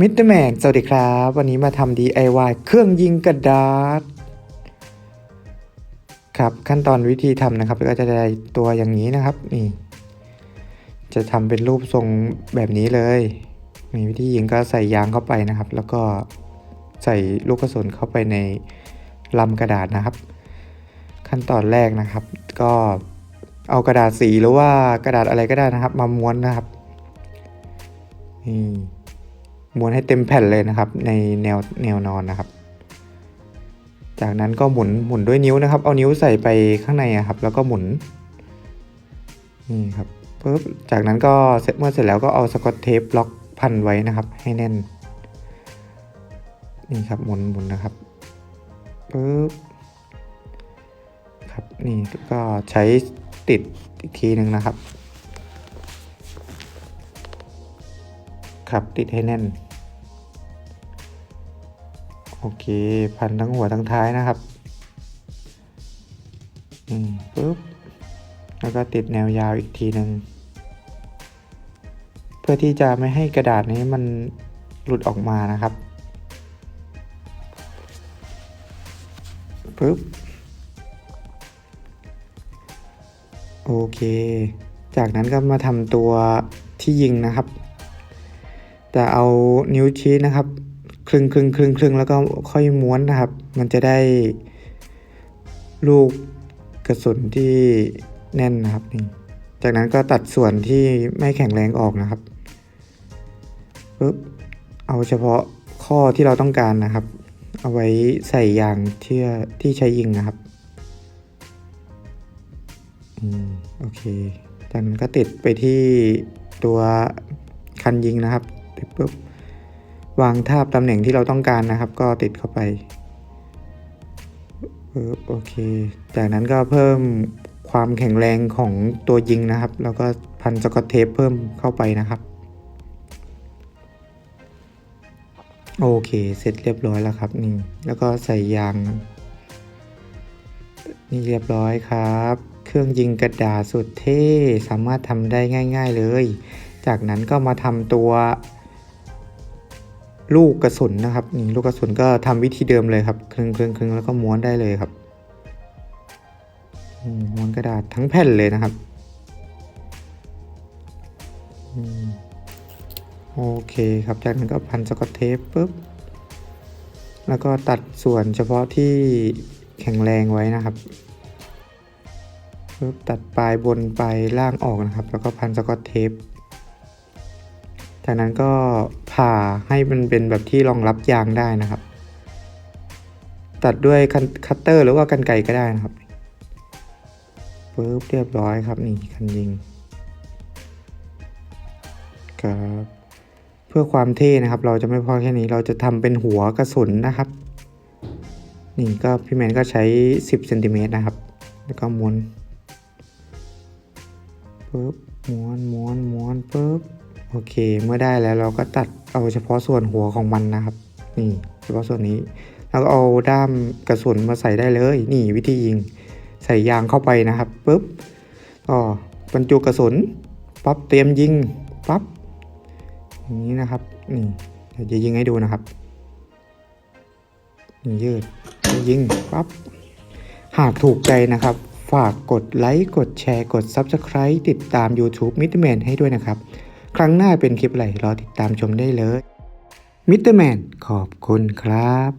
มิสเตอร์แมนสวัสดีครับ วันนี้มาทำ DIY เครื่องยิงกระดาษ ครับขั้นตอนวิธีทำนะครับ ก็จะได้ตัวอย่างนี้นะครับนี่จะทำเป็นรูปทรงแบบนี้เลย มีวิธียิงก็ใส่ยางเข้าไปนะครับ แล้วก็ใส่ลูกกระสุนเข้าไปในลำกระดาษนะครับ ขั้นตอนแรกนะครับ ก็เอากระดาษสีหรือว่ากระดาษอะไรก็ได้นะครับ มาม้วนนะครับนี่ ม้วนให้เต็มแผ่นเลยนะครับ ในแนวแนวนอนนะครับ จากนั้นก็หมุนหมุนด้วยนิ้วนะครับ เอานิ้วใส่ไปข้างในอะครับ แล้วก็หมุนนี่ครับปุ๊บจากนั้นก็เสร็จเมื่อเสร็จแล้วก็เอาสกอตเทปล็อกพันไว้นะครับ ให้แน่นนี่ครับหมุนหมุนนะครับปุ๊บครับนี่ก็ใช้ติดอีกทีหนึ่งนะครับ ครับติดให้แน่น โอเค พันทั้งหัวทั้งท้ายนะครับ อืมปุ๊บ แล้วก็ติดแนวยาวอีกทีหนึ่ง เพื่อที่จะไม่ให้กระดาษนี้มันหลุดออกมานะครับปุ๊บ โอเค จากนั้นก็มาทำตัวที่ยิงนะครับแต่เอานิ้วชี้นะครับ คลึงคลึงคลึงคลึงแล้วก็ค่อยม้วนนะครับ มันจะได้ลูกกระสุนที่แน่นนะครับนี่จากนั้นก็ตัดส่วนที่ไม่แข็งแรงออกนะครับปุ๊บเอาเฉพาะข้อที่เราต้องการนะครับ เอาไว้ใส่ยางเที่ที่ใช้ยิงนะครับอืมโอเคจากนั้นก็ติดไปที่ตัวคันยิงนะครับติดปุ๊บ วางทาบตำแหน่งที่เราต้องการนะครับ ก็ติดเข้าไปโอเค จากนั้นก็เพิ่มความแข็งแรงของตัวยิงนะครับ แล้วก็พันสกอตเทปเพิ่มเข้าไปนะครับ โอเค เสร็จเรียบร้อยแล้วครับนี่ แล้วก็ใส่ยาง นี่เรียบร้อยครับ เครื่องยิงกระดาษสุดเท่ สามารถทำได้ง่าย ๆเลย จากนั้นก็มาทำตัว ลูกกระสุนนะครับนี่ลูกกระสุนก็ทำวิธีเดิมเลยครับคลึงคลึงคลึงแล้วก็ม้วนได้เลยครับม้วนกระดาษทั้งแผ่นเลยนะครับโอเคครับจากนั้นก็พันสกอตเทปปุ๊บแล้วก็ตัดส่วนเฉพาะที่แข็งแรงไว้นะครับปุ๊บตัดปลายบนปลายล่างออกนะครับ แล้วก็พันสกอตเทป จากนั้นก็ผ่าให้มันเป็นแบบที่รองรับยางได้นะครับ ตัดด้วยคัตเตอร์หรือว่ากันไกรก็ได้นะครับปุ๊บเรียบร้อยครับนี่คันยิงครับเพื่อความเท่นะครับ เราจะไม่พอแค่นี้เราจะทำเป็นหัวกระสุนนะครับ นี่ก็พี่แมนก็ใช้ 10เซนติเมตรนะครับ แล้วก็ม้วนปุ๊บม้วนม้วนม้วนปุ๊บ โอเค เมื่อได้แล้วเราก็ตัดเอาเฉพาะส่วนหัวของมันนะครับ นี่เฉพาะส่วนนี้ แล้วก็เอาด้ามกระสุนมาใส่ได้เลย นี่วิธียิง ใส่ยางเข้าไปนะครับปุ๊บก็บรรจุกระสุนปั๊บเตรียมยิงปั๊บอย่างนี้นะครับ นี่เดี๋ยวจะยิงให้ดูนะครับนี่ยืดยิงปั๊บหากถูกใจนะครับ ฝากกดไลค์ กดแชร์ กด Subscribe ติดตาม YouTube m i d m a n ให้ด้วยนะครับ ครั้งหน้าเป็นคลิปอะไรรอติดตามชมได้เลยมิสเตอร์แมนขอบคุณครับ